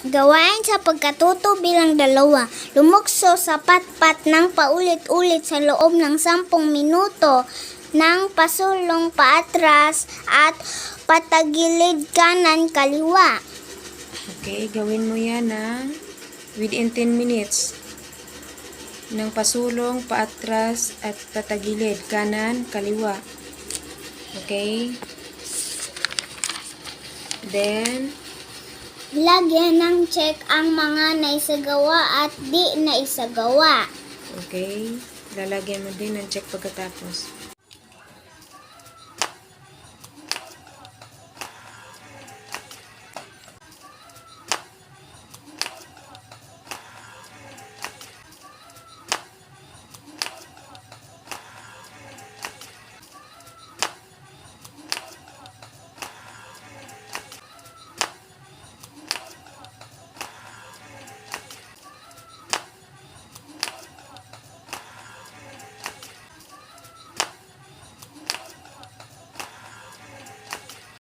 Gawain sa pagkatuto bilang dalawa. Lumukso sa patpat ng paulit-ulit sa loob ng 10 minuto ng pasulong paatras at patagilid kanan kaliwa. Okay, gawin mo yan ng within 10 minutes. Ng pasulong, paatras, at patagilid, kanan, kaliwa. Okay? Then, Lagyan ng check ang mga naisagawa at di naisagawa. okay, lalagyan mo din ng check pagkatapos.